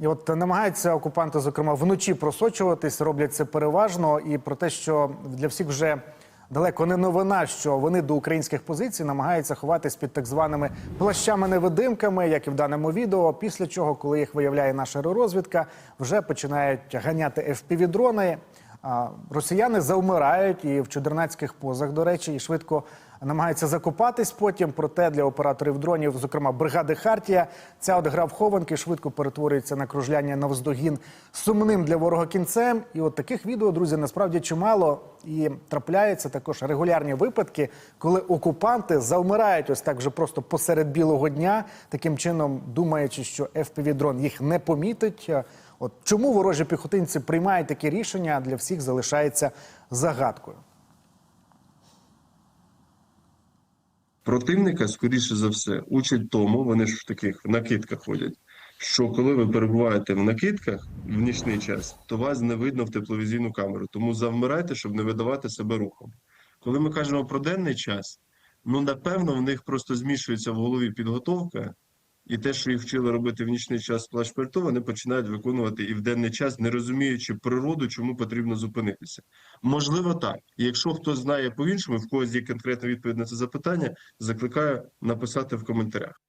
І от намагаються окупанти, зокрема, вночі просочуватись, роблять це переважно. І про те, що для всіх вже далеко не новина, що вони до українських позицій намагаються ховатись під так званими плащами-невидимками, як і в даному відео. Після чого, коли їх виявляє наша розвідка, вже починають ганяти FPV-дрони. А, Росіяни завмирають і в чудернацьких позах, до речі, і швидко намагаються закопатись потім. Проте для операторів дронів, зокрема бригади Хартія, ця от гра швидко перетворюється на кружляння навздогін сумним для ворога кінцем. І от таких відео, друзі, насправді чимало. І трапляються також регулярні випадки, коли окупанти завмирають ось так вже просто посеред білого дня, таким чином думаючи, що FPV-дрон їх не помітить. От чому ворожі піхотинці приймають такі рішення, для всіх залишається загадкою. Противника, скоріше за все, учать тому, вони ж в таких накидках ходять, що коли ви перебуваєте в накидках в нічний час, то вас не видно в тепловізійну камеру. Тому завмирайте, щоб не видавати себе рухом. Коли ми кажемо про денний час, ну напевно, в них просто змішується в голові підготовка, і те, що їх вчили робити в нічний час плащ пальто, вони починають виконувати і в денний час, не розуміючи природу, чому потрібно зупинитися. Можливо, так. Якщо хтось знає по-іншому, в когось є конкретна відповідь на це запитання, закликаю написати в коментарях.